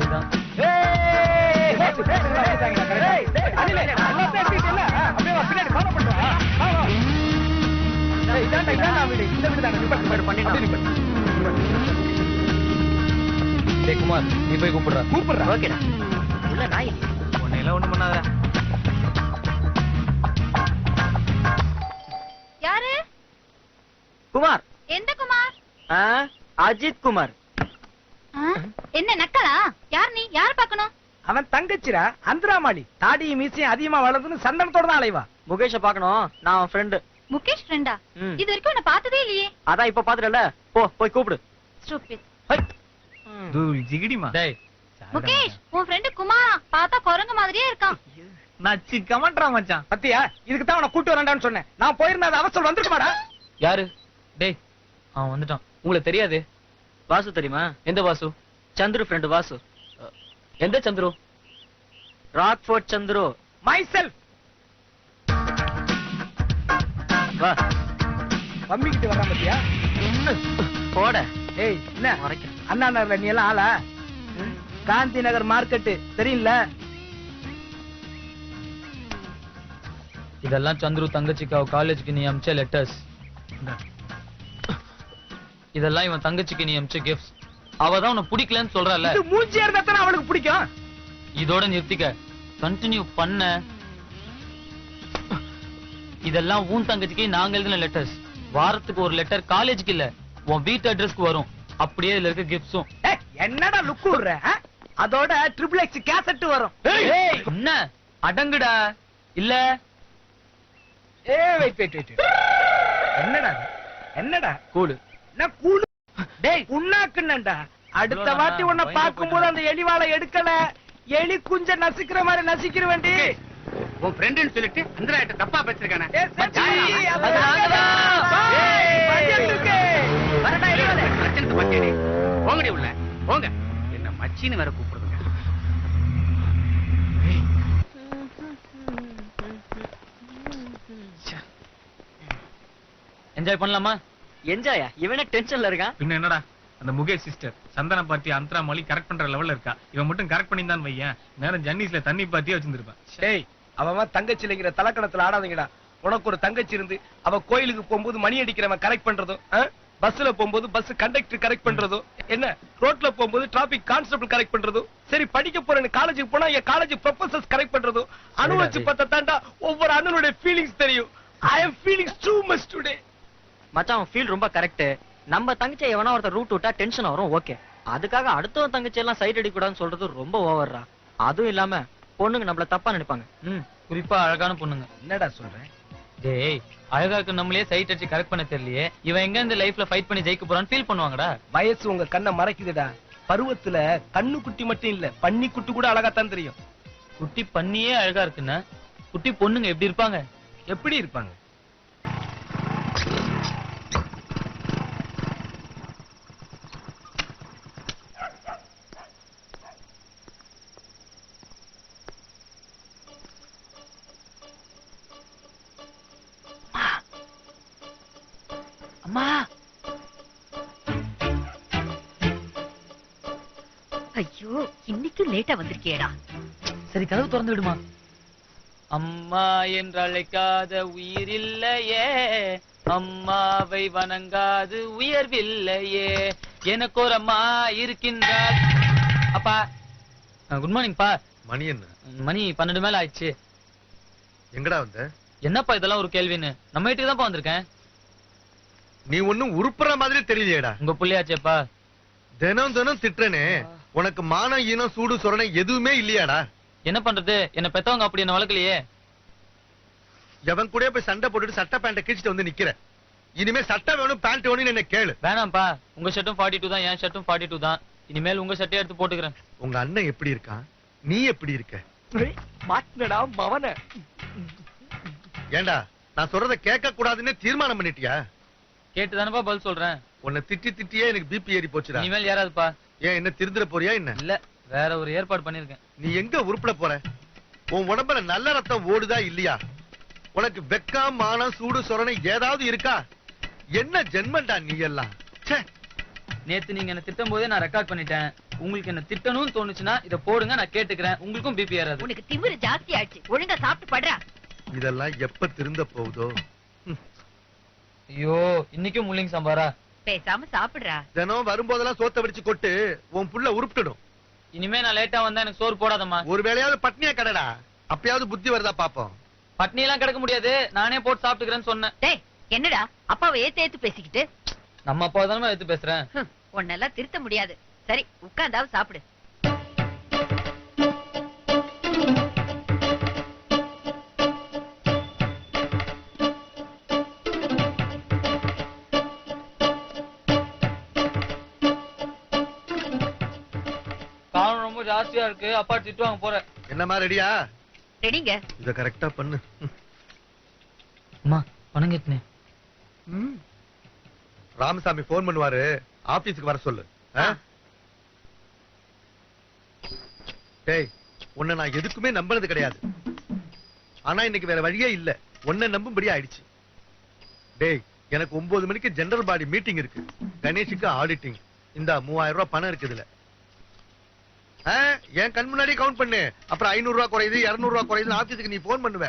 சரிதான் குமார் நீ போய் கூப்பிடுற ஓகேடா உள்ள நாய் உன்னையெல்லாம் ஒண்ணும் பண்ணாத யாரு குமார் எந்த குமார் அஜித் குமார் என்ன நக்கலா? யார் நீ? யார் பார்க்கணும்? அவன் தங்கச்சிரா அந்திராமாளி தாடியும் மீசையும் அதிகமா வளர்ந்துன்னு சந்தனத்தோட தான் அலைவா. முகேஷ பாக்கணும் நான் அவன் ஃப்ரெண்டு முகேஷ் ஃப்ரெண்டா. இது வரைக்கும் உன்னை பார்த்ததே இல்லையே. அதான் இப்ப பாத்துட்டல போ போய் கூப்பிடு. ஸ்டூபிட் தூள் ஜிகிடிமா? டேய் முகேஷ் உன் ஃப்ரெண்டு குமாரா? பார்த்தா குரங்கு மாதிரியே இருக்கான். நச்சு கமெண்ட்ரா மச்சான். பத்தியா? இதுக்கு தான் அவனை கூட்டு வரேன்டான்னு சொன்னேன். நான் போயிருந்தா அது அவசரம். வந்திருக்குமாடா யாரு? டேய் அவன் வந்துட்டான். உங்களுக்கு தெரியாது? வாசு தெரியுமா? எந்த வாசு? சந்துரு ஃப்ரெண்டு வாசு. எந்த சந்துரு? ராக்ஃபோர்ட் சந்துரு. மை செல்ஃப் வா. பம்மிக்கிட்டு வர்றான் பத்தியா? போட. ஏய் என்ன? மறைக்க அண்ணா நகர்ல நீ எல்லாம் ஆளா? காந்தி நகர் மார்க்கெட்டு தெரியும்ல? இதெல்லாம் சந்துரு தங்கச்சிக்காவ காலேஜுக்கு நீ அமிச்ச லெட்டர்ஸ் இதெல்லாம் இவன் தங்கச்சிக்கு நீ அமிச்ச கிஃப்ட்ஸ் அவ தான் உன்னை பிடிக்கலன்னு சொல்றல இது மூஞ்சியா இருந்தா தானே அவளுக்கு பிடிக்கும்? இதோட நிறுத்திக்க. கண்டினியூ பண்ண. இதெல்லாம் உன் தங்கச்சிக்கு நாங்க எழுதின லெட்டர்ஸ் வாரத்துக்கு ஒரு லெட்டர் காலேஜுக்கு இல்ல. உன் வீட்டு அட்ரஸ்க்கு வரும். அப்படியே இதுல இருக்க கிஃப்ட்ஸும் ஏய், என்னடா லுக்கு விடுற? அதோட ட்ரிபிள் எக்ஸ் கேசட் வரும். என்ன? அடங்குடா. இல்ல. ஏய் வெயிட் வெயிட் வெயிட் என்னடா? என்னடா? கூடு என்ன கூழு? டேய் உண்ணாக்குன்னண்டா அடுத்த? வாட்டி உன்னை பார்க்கும்போது. அந்த எலிவாளை எடுக்கல. எலி குஞ்ச நசுக்கிற மாதிரி நசுக்கிற வேண்டி உன் ஃப்ரெண்டுன்னு சொல்லிட்டு அந்தராயிட்ட தப்பா பேசிருக்கானே. எலிவாலே போங்கடி உள்ள. போங்க. என்ன மச்சின்னு வேற கூப்பிடுதுங்க. என்ஜாய் பண்ணலாமா? என்ஜாயா இவனே டென்ஷன்ல இருக்கான். பின்ன என்னடா? அந்த முகேஷ் சிஸ்டர் சந்தன பார்ட்டி அந்தரா மொழி கரெக்ட் பண்ற லெவல்ல இருக்கா. இவன் மட்டும் கரெக்ட் பண்ணி தான் வையன். நேரம் ஜன்னீஸ்ல தண்ணி பார்ட்டியே வச்சிருந்திருப்பான். டேய் அவன் தங்கச்சி இல்லைங்கிற தலக்கணத்துல ஆடாதீங்கடா. உனக்கு ஒரு தங்கச்சி இருந்து அவ கோயிலுக்கு போகும்போது மணி அடிக்கிறவன் கரெக்ட் பண்றதும்? பஸ்ல போகும்போது பஸ் கண்டக்டர் கரெக்ட் பண்றதும் என்ன? ரோட்ல போகும்போது டிராபிக் கான்ஸ்டபிள் கரெக்ட் பண்றதும் சரி படிக்க போறேன்னு காலேஜுக்கு போனா என் காலேஜ் ப்ரொஃபசர்ஸ் கரெக்ட் பண்றதும் அனுபவிச்சு. பார்த்தா தாண்டா ஒவ்வொரு அண்ணனுடைய ஃபீலிங்ஸ் தெரியும். I am feelings too much today மச்சான் அவன் ஃபீல் ரொம்ப கரெக்ட் நம்ம தங்கச்சி எவனா ஒருத்தர் ரூட் விட்டா டென்ஷன் வரும் ஓகே அதுக்காக அடுத்தவன் தங்கச்சி எல்லாம் சைட் அடிக்க கூடாதுன்னு சொல்றது ரொம்ப ஓவர்ரா அதுவும் இல்லாம பொண்ணுங்க நம்மள தப்பா நினைப்பாங்க. ம் குறிப்பா அழகான பொண்ணுங்க. என்னடா சொல்றேன்? டேய் அழகா இருக்கு நம்மளே சைட் அடிச்சு கரெக்ட் பண்ண தெரியலையே. இவன் எங்க இந்த லைஃப்ல ஃபைட் பண்ணி ஜெயிக்க போறான்னு ஃபீல் பண்ணுவாங்கடா. வயசு உங்க கண்ணை மறைக்குதுடா. பருவத்துல கண்ணு குட்டி மட்டும் இல்ல பன்னி குட்டி கூட அழகாத்தான் தெரியும். குட்டி பண்ணியே அழகா இருக்குன்னா குட்டி பொண்ணுங்க எப்படி இருப்பாங்க? எப்படி இருப்பாங்க? அம்மா. ஐயோ இன்னைக்கு லேட்டா வந்திருக்கியேடா. சரி கதவு திறந்து விடுமா? அம்மா என்று அழைக்காத உயிரில்லையே. அம்மாவை வணங்காது உயர்வில்லையே. எனக்கு ஒரு அம்மா இருக்கின்றார் அப்பா குட் மார்னிங் பா. மணி என்ன? மணி பன்னெண்டு மேல ஆயிடுச்சு. எங்கடா வந்த? என்னப்பா இதெல்லாம் ஒரு கேள்வின்னு? நம்ம வீட்டுக்கு தான்ப்பா வந்திருக்கேன். நீ ஒண்ணும் உருப்புற மாதிரி தெரியலையேடா. உங்க புள்ளையாச்சேப்பா. தினம் தினம் திட்டுறனே. உனக்கு மானம் ஈனம் சூடு சொரணை எதுவுமே இல்லையாடா. என்ன பண்றது? என்ன பெத்தவங்க அப்படி என்ன வளர்க்கலையே? எவன் கூட போய் சண்டை போட்டுட்டு சட்டை பேண்ட கிழிச்சிட்டு வந்து நிக்கிற? இனிமே சட்டை வேணும் பேண்ட் வேணும்னு என்ன கேளு. வேணாம்ப்பா. உங்க ஷர்ட்டும் ஃபார்ட்டி டூ தான் என் ஷர்ட்டும் ஃபார்ட்டி டூ தான். இனிமேல் உங்க ஷர்ட்டே எடுத்து போட்டுக்கிறேன். உங்க அண்ணன் எப்படி இருக்கான் நீ எப்படி இருக்க? மாட்டினடா மவன. ஏண்டா நான் சொல்றத கேட்க கூடாதுன்னு தீர்மானம் பண்ணிட்டியா? கேட்டு தானப்பா பதில் சொல்றேன்? உன்னை திட்டி திட்டியே எனக்கு பிபி ஏறி போச்சுடா. இனிமேல் யாராதுப்பா ஏன் என்ன திருந்துற போறியா என்ன? இல்ல வேற ஒரு ஏற்பாடு பண்ணிருக்கேன். நீ எங்க உருப்பட போற? உன் உடம்புல நல்ல ரத்தம் ஓடுதா இல்லையா? உனக்கு வெக்கம் மானம் சூடு சொரணை ஏதாவது இருக்கா? என்ன ஜென்மண்டா நீ எல்லாம்? ச்சே! நேத்து நீங்க என்ன திட்டும் போதே நான் ரெக்கார்ட் பண்ணிட்டேன். உங்களுக்கு என்ன திட்டணும்னு தோணுச்சுன்னா இத போடுங்க நான் கேட்டுக்கிறேன். உங்களுக்கும் பிபி ஏறாது. உனக்கு திமிரு ஜாஸ்தி ஆயிடுச்சு. ஒழுங்கா சாப்பிட்டு படுறா. இதெல்லாம் எப்ப திருந்த போகுதோ? ஐயோ இன்னைக்கும் முள்ளிங்க சாம்பாரா? பேசாம சாப்பிடுறா. தினம் வரும்போதெல்லாம் சோத்த வடிச்சு கொட்டு உன் புள்ள உருப்பிடும். இனிமே நான் லேட்டா வந்தா எனக்கு சோறு போடாதம்மா. ஒரு வேளையாவது பட்னியா கடடா? அப்பயாவது புத்தி வருதா பாப்போம். பட்னி எல்லாம் கிடக்க முடியாது. நானே போட்டு சாப்பிட்டுக்கிறேன்னு சொன்னேன். டேய் என்னடா? அப்பாவை ஏத்து ஏத்து பேசிக்கிட்டு? நம்ம அப்பா தானே எடுத்து பேசுறேன். ஹம், உன்னெல்லாம் திருத்த முடியாது. சரி உட்கார்ந்தாவது சாப்பிடு. ஜாஸ்தியா இருக்கு. அப்பா திட்டுவாங்க போறேன். என்னம்மா ரெடியா? ரெடிங்க. இத கரெக்டா பண்ணு. அம்மா பணம் கேட்டுனே. ராமசாமி போன் பண்ணுவாரு. ஆபீஸ்க்கு வர சொல்லு? டேய் உன்னை நான் எதுக்குமே நம்பினது கிடையாது. ஆனா இன்னைக்கு வேற வழியே இல்ல. உன்னை நம்பும்படி ஆயிடுச்சு. டேய் எனக்கு ஒன்பது மணிக்கு ஜெனரல் பாடி மீட்டிங் இருக்கு. கணேஷுக்கு ஆடிட்டிங் இந்த மூவாயிரம் ரூபாய் பணம் இருக்குது இதுல. ஆ, என் கண் முன்னாடி கவுண்ட் பண்ணு. அப்புறம் ஐநூறு ரூபாய் குறையுது இருநூறு ரூபாய் குறையுது ஆபீஸுக்கு நீ போன் பண்ணுவ.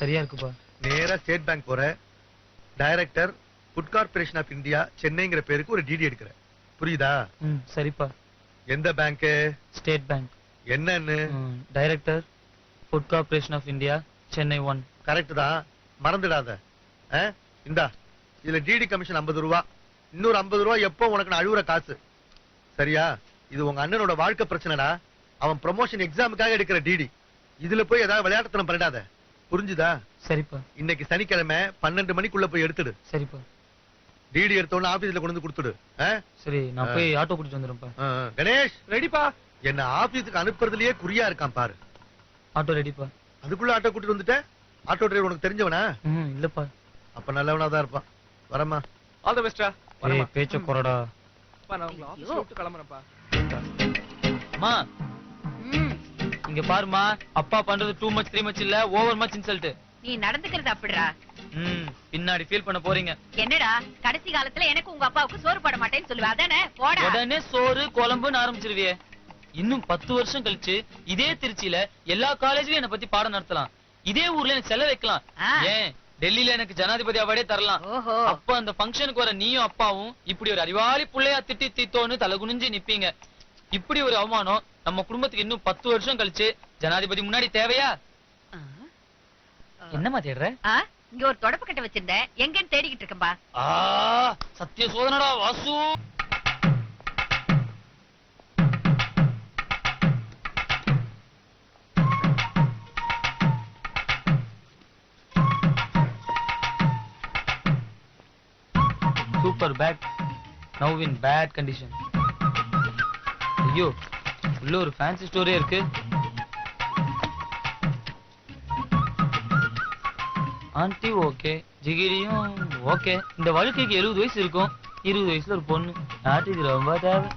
சரியா இருக்குப்பா. நேரா ஸ்டேட் பேங்க் போற. Director food corporation of India சென்னைங்கிற பேருக்கு ஒரு டிடி எடுக்கிற. புரியுதா? சரிப்பா. எந்த பேங்க் ஸ்டேட் பேங்க் என்னன்னு? Director food corporation of India Chennai one correct தான். மறந்துடாத? இந்தா. இதுல டிடி கமிஷன் 50 ரூபா. இன்னொரு 50 ரூபா எப்போ உனக்கு நான் அழுகுற காசு? சரியா? இது உங்க அண்ணனோட வாழ்க்கை பிரச்சனைடா. அவன் ப்ரமோஷன் எக்ஸாமுக்காக எடுக்கிற டிடி இதுல போய் ஏதாவது விளையாட்டுத்தனம் பண்ணிடாத புரிஞ்சுதா? சரிப்பா. இன்னைக்கு சனிக்கிழமை பன்னெண்டு மணிக்குள்ள போய் எடுத்துடு. சரிப்பா. டிடி எடுத்தோன்னு ஆபீஸ்ல கொண்டு வந்து கொடுத்துடு? சரி நான் போய் ஆட்டோ ஆ, ஆ. கணேஷ்! ரெடிப்பா. என்ன ஆபீஸுக்கு அனுப்புறதுலயே குறியா இருக்கான் பாரு. ஆட்டோ ரெடிப்பா அதுக்குள்ள ஆட்டோ கூட்டிட்டு வந்துட்ட? ஆட்டோ டிரைவர் உனக்கு தெரிஞ்சவனா? இல்லப்பா. அப்ப நல்லவனா தான் இருப்பான். வரமா ஆல் தி பெஸ்டா ஏய் பேச்ச கொறடா. நான் உங்களை ஆபீஸ் விட்டு கிளம்புறேன்ப்பா. அம்மா ம், இங்க பாருமா அப்பா பண்றது டூ மச் த்ரீ மச் இல்ல. ஓவர் மச் இன்சல்ட் நீ நடந்துக்கிறது அப்படிடா. ம். பின்னாடி ஃபீல் பண்ண போறீங்க. என்னடா? கடைசி காலத்துல எனக்கு உங்க அப்பாவுக்கு சோறு போட மாட்டேன்னு சொல்லுவ. அதானே? போடா. உடனே சோறு குழம்புன்னு ஆரம்பிச்சிருவியே. இன்னும் பத்து வருஷம் கழிச்சு இதே திருச்சியில எல்லா காலேஜ்லயும் என்ன பத்தி பாடம் நடத்தலாம். இதே ஊர்ல எனக்கு செலவு வைக்கலாம். ஏன்? டெல்லியில எனக்கு ஜனாதிபதி அவார்டே தரலாம். அப்ப அந்த ஃபங்க்ஷனுக்கு வர நீயும் அப்பாவும் இப்படி ஒரு அறிவாளி புள்ளையா திட்டி தீத்தோன்னு தலை குனிஞ்சு நிப்பீங்க. இப்படி ஒரு அவமானம் நம்ம குடும்பத்துக்கு இன்னும் பத்து வருஷம் கழிச்சு ஜனாதிபதி முன்னாடி தேவையா? ஆ. என்னம்மா தேடுற? இங்க ஒரு தொடப்பு கட்ட வச்சிருந்தேன். எங்கன்னு தேடிக்கிட்டு இருக்கேன்பா. ஆ சத்திய சோதனடா Vasu. Super back now in bad condition ஐயோ உள்ள ஒரு ஃபேன்சி ஸ்டோரே இருக்கு. ஆண்டி ஓகே ஜிகிரியும் ஓகே இந்த வாழ்க்கைக்கு எழுபது வயசு இருக்கும். இருபது வயசுல ஒரு பொண்ணு. நாட்டுக்கு ரொம்ப தேவை.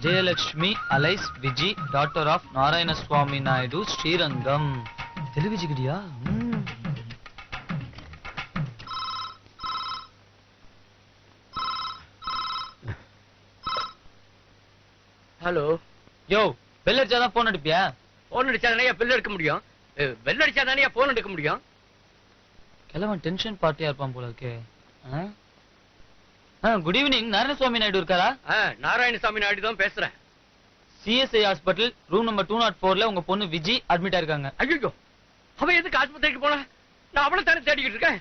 Jayalakshmi alias Viji doctor of Narayana Swamy Naidu Srirangam. Telugu ஜிகிடியா ம். ஹலோ யோ பெல் அடிச்சாதான் போன் அடிப்பியா போன் அடிச்சா தானே பெல் எடுக்க முடியும்? பெல் அடிச்சா தானே போன் எடுக்க முடியும்? கிழவன் டென்ஷன் பார்ட்டியா இருப்பான் போல இருக்கே. குட் ஈவினிங் நாராயணசுவாமி நாயுடு இருக்காரா? நாராயணசாமி நாயுடு தான் பேசுறேன். CSI hospital room number two nought ஃபோர்ல உங்க பொண்ணு விஜி அட்மிட் ஆயிருக்காங்க. ஐயோ அவ எதுக்கு ஆஸ்பத்திரிக்கு போனா நான் அவளை தானே தேடிக்கிட்டு இருக்கேன்.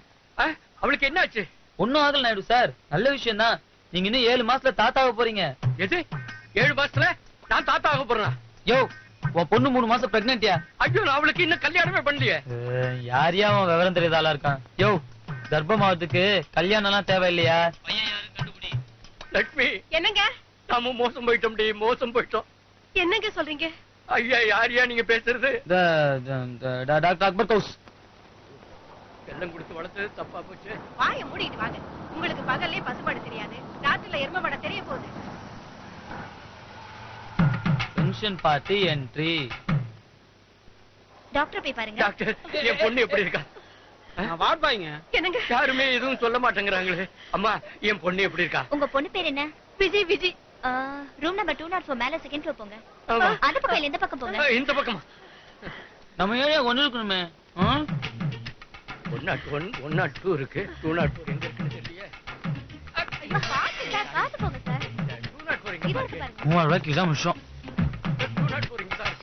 அவளுக்கு என்ன ஆச்சு ஒன்னும் ஆகல நாயுடு சார். நல்ல விஷயம் தான் நீங்க இன்னும் ஏழு மாசத்துல தாத்தாக போறீங்க. எது? ஏழு மாசத்துல நான் தாத்தா ஆக போறேன்? யோ உன் பொண்ணு மூணு மாசம் பிரெக்னன்ட்டியா ஐயோ அவளுக்கு இன்னும் கல்யாணமே பண்ணலையே. யாரையா அவன் விவரம் தெரியாதாளா இருக்கான்? யோ கர்ப்பமாவதுக்கு கல்யாணம் எல்லாம் தேவையில்லையா லட்சுமி என்னங்க? நாம மோசம் போயிட்டோம் டி மோசம் போயிட்டோம். என்னங்க சொல்றீங்க? ஐயா யாரையா நீங்க பேசுறது? டாக்டர் அக்பர் கவுஸ். எல்லாம் கொடுத்து வளர்த்தது தப்பா போச்சு. வாய மூடிட்டு வாங்க. உங்களுக்கு பகல்லே பசுபாடு தெரியாது. ராத்திரில எரும தெரிய போகுது. பென்ஷன் பார்ட்டி என்ட்ரி டாக்டர் போய் பாருங்க. டாக்டர் என் பொண்ணு எப்படி இருக்கா? வாட்பாய்ங்க என்னங்க? யாருமே எதுவும் சொல்ல மாட்டேங்கிறாங்களே. அம்மா என் பொண்ணு எப்படி இருக்கா? உங்க பொண்ணு பேர் என்ன? Vijay Vijay room number two nought four மேல செகண்ட் ஃப்ளோர் போங்க. அந்த பக்கம் இல்ல இந்த பக்கம் போங்க. இந்த பக்கமா? நம்ம ஏரியா ஒண்ணு இருக்கணுமே? One nought one one nought two இருக்கு. டூ நாட் ஃபோர் எங்க இருக்குன்னு பாருங்க. மூவாயிரம் ரூபாய்க்கு இதான் விஷயம்